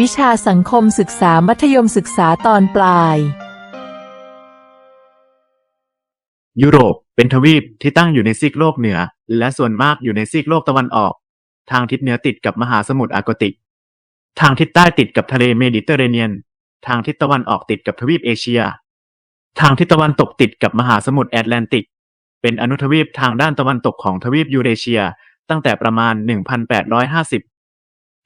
วิชาสังคมศึกษามัธยมศึกษาตอนปลาย ยุโรปเป็นทวีปที่ตั้งอยู่ในซีกโลกเหนือ และส่วนมากอยู่ในซีกโลกตะวันออก ทางทิศเหนือติดกับมหาสมุทรอาร์กติก ทางทิศใต้ติดกับทะเลเมดิเตอร์เรเนียน ทางทิศตะวันออกติดกับทวีปเอเชีย ทางทิศตะวันตกติดกับมหาสมุทรแอตแลนติก เป็นอนุทวีปทางด้านตะวันตกของทวีปยูเรเชีย ตั้งแต่ประมาณ 1,850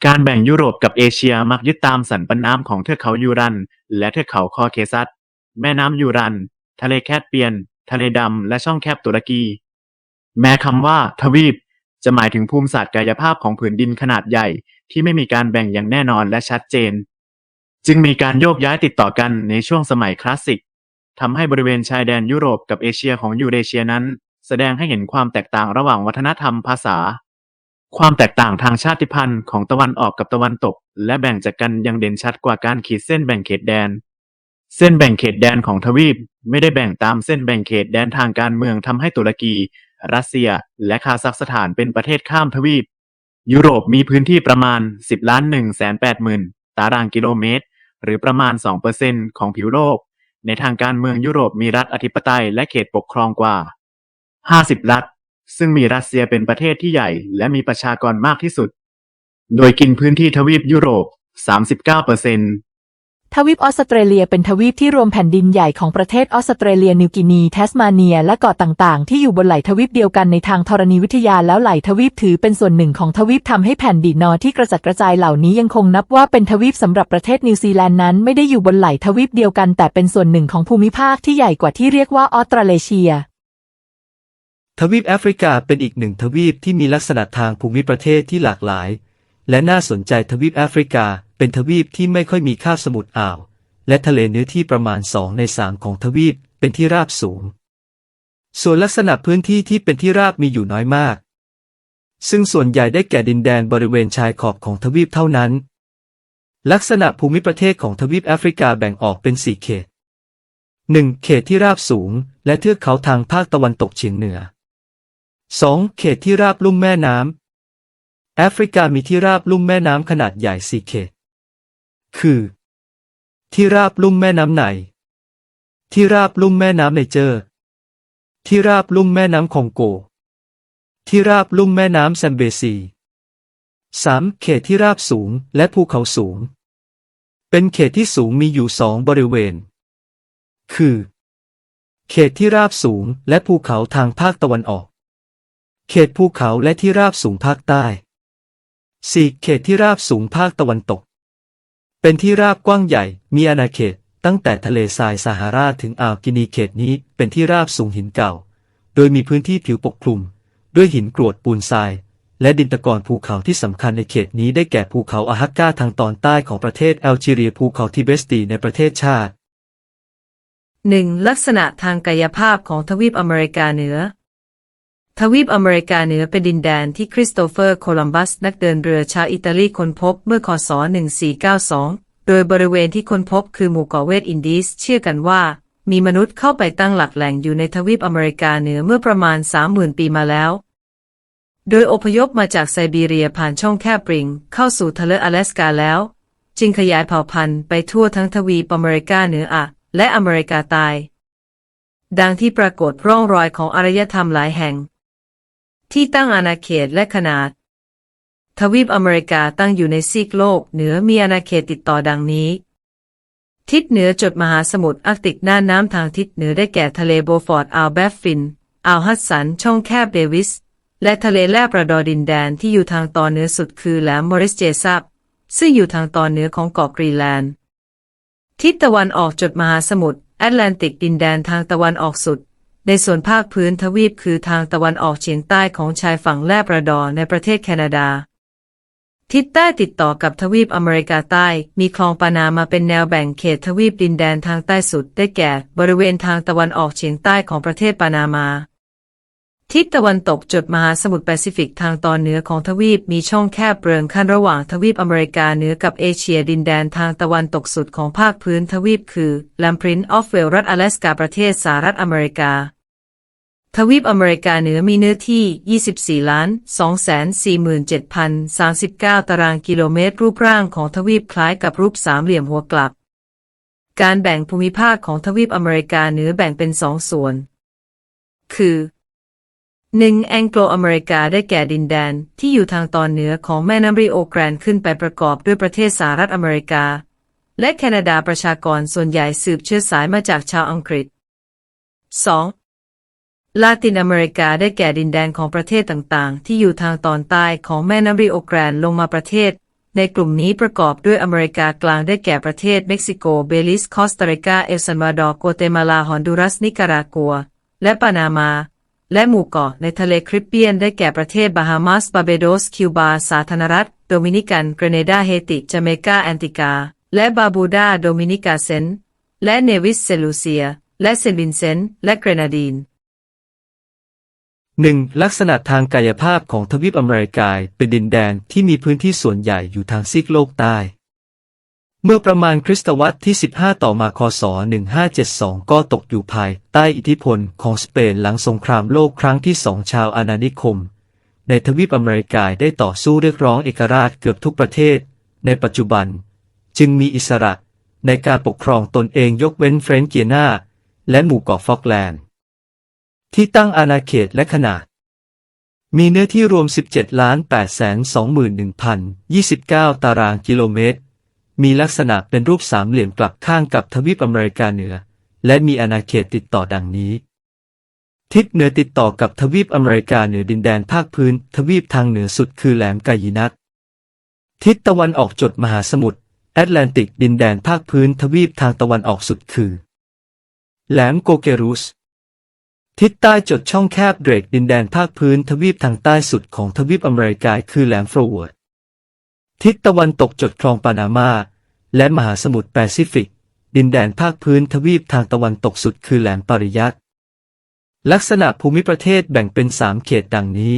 การแบ่งยุโรปกับเอเชียมักยึดตามสันปันน้ำของเทือกเขายูรัน และเทือกเขาคอเคซัส แม่น้ำยูรัน ทะเลแคสเปียน ทะเลดำ และช่องแคบตุรกี แม้คำว่า ทวีป จะหมายถึงภูมิศาสตร์กายภาพของผืนดินขนาดใหญ่ ที่ไม่มีการแบ่งอย่างแน่นอนและชัดเจน จึงมีการโยกย้ายติดต่อกันในช่วงสมัยคลาสสิกทำให้บริเวณชายแดนยุโรปกับเอเชียของยูเรเชียนั้น แสดงให้เห็นความแตกต่างระหว่างวัฒนธรรมภาษา ความแตกต่างทางชาติพันธุ์ของตะวันออกกับตะวันตก และแบ่งจากกันยังเด่นชัดกว่าการขีดเส้นแบ่งเขตแดน เส้นแบ่งเขตแดนของทวีปไม่ได้แบ่งตามเส้นแบ่งเขตแดนทางการเมืองทำให้ตุรกี รัสเซีย และคาซัคสถานเป็นประเทศข้ามทวีป ยุโรปมีพื้นที่ประมาณ 10ล้าน1แสน8หมื่นตารางกิโลเมตร หรือประมาณ 2%ของผิวโลก ในทางการเมืองยุโรปมีรัฐอธิปไตยและเขตปกครองกว่า 50 รัฐ ซึ่งมีรัสเซียเป็นประเทศที่ใหญ่ และมีประชากรมากที่สุด โดยกินพื้นที่ทวีปยุโรป 39%ทวีปออสเตรเลียเป็นทวีปที่รวมแผ่นดินใหญ่ของประเทศออสเตรเลีย นิวกินี แทสมาเนีย และเกาะต่างๆ ที่อยู่บนไหล่ทวีปเดียวกันในทางธรณีวิทยาแล้วไหล่ทวีปถือเป็นส่วนหนึ่งของทวีปทำให้แผ่นดินนอที่กระจัดกระจายเหล่านี้ยังคงนับว่าเป็นทวีปสำหรับประเทศนิวซีแลนด์นั้นไม่ได้อยู่บนไหล่ทวีปเดียวกัน แต่เป็นส่วนหนึ่งของภูมิภาคที่ใหญ่กว่าที่เรียกว่าออสเตรเลเชีย ทวีปแอฟริกาเป็นอีกหนึ่งทวีปที่มีลักษณะทางภูมิประเทศที่หลากหลาย และน่าสนใจทวีปแอฟริกาเป็นทวีปที่ไม่ค่อยมีคาบสมุทรอ่าว และทะเลเนื้อที่ประมาณ2ใน3ของทวีปเป็นที่ราบสูง ส่วนลักษณะพื้นที่ที่เป็นที่ราบมีอยู่น้อยมาก ซึ่งส่วนใหญ่ได้แก่ดินแดนบริเวณชายขอบของทวีปเท่านั้น ลักษณะภูมิประเทศของทวีปแอฟริกาแบ่งออกเป็นสี่เขต 1. เขตที่ราบสูง และเทือกเขาทางภาคตะวันตกเฉียงเหนือ 2. เขตที่ราบลุ่มแม่น้ำแอฟริกามีที่ราบลุ่มแม่น้ำขนาดใหญ่สี่เขต คือ ที่ราบลุ่มแม่น้ำไนที่ราบลุ่มแม่น้ำไนเจอร์ ที่ราบลุ่มแม่น้ำคองโก ที่ราบลุ่มแม่น้ำแซมเบซี 3. เขตที่ราบสูงและภูเขาสูง เป็นเขตที่สูงมีอยู่สองบริเวณ คือ เขตที่ราบสูงและภูเขาทางภาคตะวันออก เขตภูเขาและที่ราบสูงภาคใต้ 4. เขตที่ราบสูงภาคตะวันตก เป็นที่ราบกว้างใหญ่ มีอาณาเขตตั้งแต่ทะเลทรายซาฮาราถึงอ่าวกินีเขตนี้เป็นที่ราบสูงหินเก่า โดยมีพื้นที่ผิวปกคลุม ด้วยหินกรวดปูนทราย และดินตะกอนภูเขาที่สำคัญในเขตนี้ได้แก่ภูเขาอาฮักกาทางตอนใต้ของประเทศแอลจีเรียภูเขาทิเบสตีในประเทศชาติหนึ่งลักษณะทางกายภาพของทวีปอเมริกาเหนือ ทวีปอเมริกาเหนือเป็นดินแดนที่คริสโตเฟอร์ โคลัมบัส นักเดินเรือชาวอิตาลีค้นพบเมื่อคศ 1492 โดยบริเวณที่ค้นพบคือหมู่เกาะเวสต์อินดีส เชื่อกันว่า มีมนุษย์เข้าไปตั้งหลักแหล่งอยู่ในทวีปอเมริกาเหนือเมื่อประมาณ 30,000 ปีมาแล้ว โดยอพยพมาจากไซบีเรียผ่านช่องแคบปริง เข้าสู่ทะเลอลาสกาแล้ว จึงขยายเผ่าพันธุ์ไปทั่วทั้งทวีปอเมริกาเหนืออะและอเมริกาใต้ดังที่ปรากฏร่องรอยของอารยธรรมหลายแห่ง ที่ตั้งอาณาเขตและขนาด ทวีปอเมริกาตั้งอยู่ในซีกโลกเหนือมีอาณาเขตติดต่อดังนี้ ทิศเหนือจดมหาสมุทรอาร์กติกหน้าน้ำทางทิศเหนือได้แก่ทะเลโบฟอร์ดอ่าวแบฟฟินอ่าวฮัดสัน ช่องแคบเดวิส และทะเลแลบราดอร์ดินแดนที่อยู่ทางตอนเหนือสุดคือแหลมมอริสเจซับซึ่งอยู่ทางตอนเหนือของเกาะกรีนแลนด์ ทิศตะวันออกจดมหาสมุทรแอตแลนติกดินแดนทางตะวันออกสุด ในส่วนภาคพื้นทวีปคือทางตะวันออกเฉียงใต้ของชายฝั่งแลบราดอร์ในประเทศแคนาดา ทิศใต้ติดต่อกับทวีปอเมริกาใต้ มีคลองปานามาเป็นแนวแบ่งเขตทวีปดินแดนทางใต้สุดได้แก่ บริเวณทางตะวันออกเฉียงใต้ของประเทศปานามา ทิศตะวันตกจดมหาสมุทรแปซิฟิกทางตอนเหนือของทวีปมีช่องแคบเปลืองขั้นระหว่างทวีปอเมริกาเหนือกับเอเชียดินแดนทางตะวันตกสุดของภาคพื้นทวีปคือแลมพรินออฟเวลรัฐอลาสกาประเทศสหรัฐอเมริกา ทวีปอเมริกาเหนือมีเนื้อที่ 24 ล้าน 247,039 ตารางกิโลเมตร รูปร่างของทวีปคล้ายกับรูปสามเหลี่ยมหัวกลับ การแบ่งภูมิภาคของทวีปอเมริกาเหนือแบ่งเป็นสองส่วน คือ 1. แองโกลอเมริกาได้แก่ดินแดนที่อยู่ทางตอนเหนือของแม่น้ำริโอแกรนขึ้นไปประกอบด้วยประเทศสหรัฐอเมริกา และแคนาดาประชากรส่วนใหญ่สืบเชื้อสายมาจากชาวอังกฤษ 2. ลาตินอเมริกาได้แก่ดินแดนของประเทศต่างๆ ที่อยู่ทางตอนใต้ของแม่น้ำริโอแกรนลงมาประเทศ ในกลุ่มนี้ประกอบด้วยอเมริกากลางได้แก่ประเทศเม็กซิโก เบลิส คอสตาริกา เอลซัลวาดอร์โกเตมาลา ฮอนดูรัส นิการากัว และปานามา และหมู่เกาะในทะเลคริบเบียน ได้แก่ประเทศบาฮามาส บาเบโดส คิวบา สาธารณรัฐ โดมินิกัน เกรเนดา เฮติ จาเมกา แอนติกา และบาบูดา โดมินิกาเซน และเนวิสเซลูเซีย และเซนวินเซน และเกรนาดีน 1. ลักษณะทางกายภาพของทวีปอเมริกาเป็นดินแดนที่มีพื้นที่ส่วนใหญ่อยู่ทางซีกโลกใต้ เมื่อประมาณคริสตวรรษที่ 15 ต่อมาคศ 1572 ก็ตกอยู่ภายใต้อิทธิพลของสเปนหลังสงครามโลกครั้งที่สองชาวอาณานิคม ในทวีปอเมริกาได้ต่อสู้เรียกร้องเอกราชเกือบทุกประเทศ ในปัจจุบัน จึงมีอิสระในการปกครองตนเองยกเว้นเฟรนเกียนาและหมู่เกาะฟอกแลนด์ ที่ตั้งอาณาเขตและขนาด มีเนื้อที่รวม 17ล้าน8 2 1 029 ตารางกิโลเมตร มีลักษณะเป็นรูปสามเหลี่ยมกลับข้างกับทวีปอเมริกาเหนือ และมีอาณาเขตติดต่อดังนี้ ทิศเหนือติดต่อกับทวีปอเมริกาเหนือดินแดนภาคพื้น ทวีปทางเหนือสุดคือแหลมกายินัตทิศตะวันออกจดมหาสมุทรแอตแลนติกดินแดนภาคพื้นทวีปทางตะวันออกสุดคือ แหลมโกเกรุส ทิศใต้จดช่องแคบเดรกดินแดนภาคพื้นทวีปทางใต้สุดของทวีปอเมริกาคือแหลมฟรเวิร์ดทิศตะวันตกจดคลองปานามา และมหาสมุทรแปซิฟิก ดินแดนภาคพื้นทวีปทางตะวันตกสุดคือแหลมปาริยัตลักษณะภูมิประเทศแบ่งเป็นสามเขตดังนี้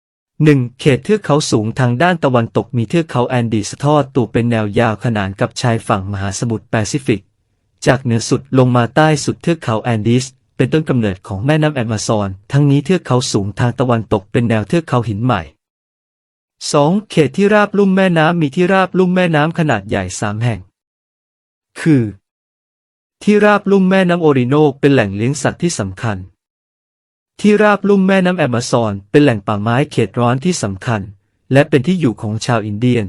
1. เขตเทือกเขาสูงทางด้านตะวันตกมีเทือกเขาแอนดีสทอดตัวเป็นแนวยาวขนานกับชายฝั่งมหาสมุทรแปซิฟิก จากเหนือสุดลงมาใต้สุดเทือกเขาแอนดีส เป็นต้นกำเนิดของแม่น้ำแอมะซอน ทั้งนี้เทือกเขาสูงทางตะวันตกเป็นแนวเทือกเขาหินใหม่ 2. เขตที่ราบลุ่มแม่น้ำมีที่ราบลุ่มแม่น้ำขนาดใหญ่สามแห่ง คือ ที่ราบลุ่มแม่น้ำโอริโนเป็นแหล่งเลี้ยงสัตว์ที่สำคัญ ที่ราบลุ่มแม่น้ำแอมะซอน เป็นแหล่งป่าไม้เขตร้อนที่สำคัญ และเป็นที่อยู่ของชาวอินเดียน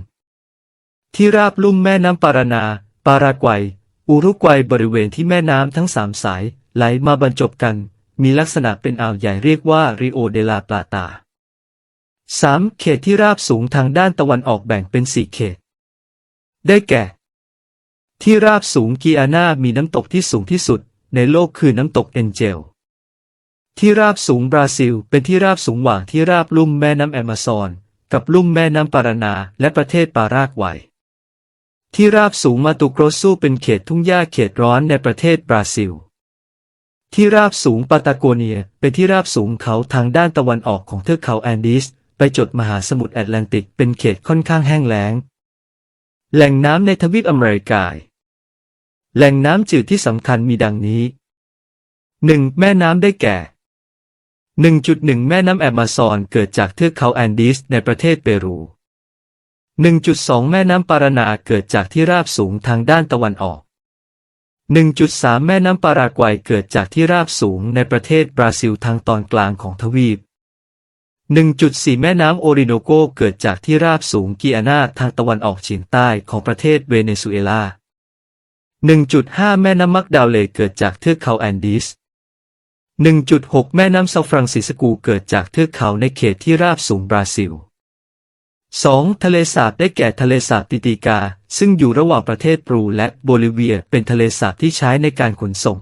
ที่ราบลุ่มแม่น้ำปารานา ปารากวัย อุรุกวัยบริเวณที่แม่น้ำทั้งสามสาย ไหลมาบรรจบกัน มีลักษณะเป็นอ่าวใหญ่เรียกว่าริโอเดลาปลาตา 3. เขตที่ราบสูงทางด้านตะวันออกแบ่งเป็นสี่เขต ได้แก่ ที่ราบสูงกีอานามีน้ำตกที่สูงที่สุด ในโลกคือน้ำตกเอ็นเจล ที่ราบสูงบราซิล เป็นที่ราบสูงหว่างที่ราบลุ่มแม่น้ำแอมะซอน กับลุ่มแม่น้ำปารานาและประเทศปารากวัย ที่ราบสูงมาตุโกรซูเป็นเขตทุ่งหญ้าเขตร้อนในประเทศบราซิล ที่ราบสูงปาตาโกเนีย เป็นที่ราบสูงเขาทางด้านตะวันออกของเทือกเขาแอนดีส ไปจดมหาสมุทรแอตแลนติกเป็นเขตค่อนข้างแห้งแล้ง แหล่งน้ำในทวีปอเมริกา แหล่งน้ำจืดที่สำคัญมีดังนี้ 1. แม่น้ำได้แก่ 1.1 แม่น้ำแอมะซอนเกิดจากเทือกเขาแอนดีสในประเทศเปรู 1.2 แม่น้ำปารานาเกิดจากที่ราบสูงทางด้านตะวันออก 1.3 แม่น้ำปารากวัยเกิดจากที่ราบสูงในประเทศบราซิลทางตอนกลางของทวีป 1.4 แม่น้ำโอริโนโกเกิดจากที่ราบสูงกีอานาทางตะวันออกเฉียงใต้ของประเทศเวเนซุเอลา 1.5 แม่น้ำมักดาวเลเกิดจากเทือกเขาแอนดีส 1.6 แม่น้ำซาฟรังซิสกูเกิดจากเทือกเขาในเขตที่ราบสูงบราซิล 2. ทะเลสาบได้แก่ทะเลสาบติติกา ซึ่งอยู่ระหว่างประเทศปรูและโบลิเวีย เป็นทะเลสาบที่ใช้ในการขนส่ง